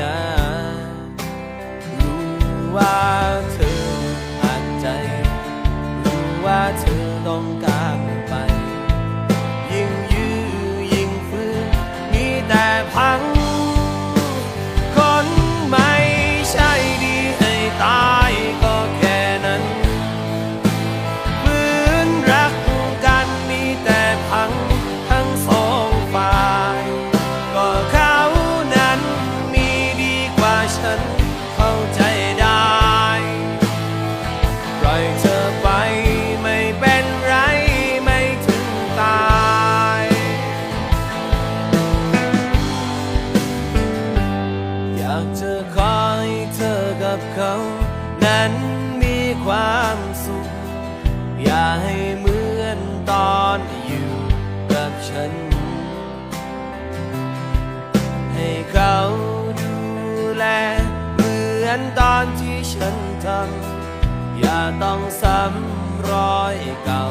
น ว่าเธอต้องการากจะขอให้เธอกับเขา นั้นมีความสุข อย่าให้เหมือนตอนอยู่กับฉัน ให้เขาดูแล เหมือนตอนที่ฉันทำ อย่าต้องซ้ำรอยเก่า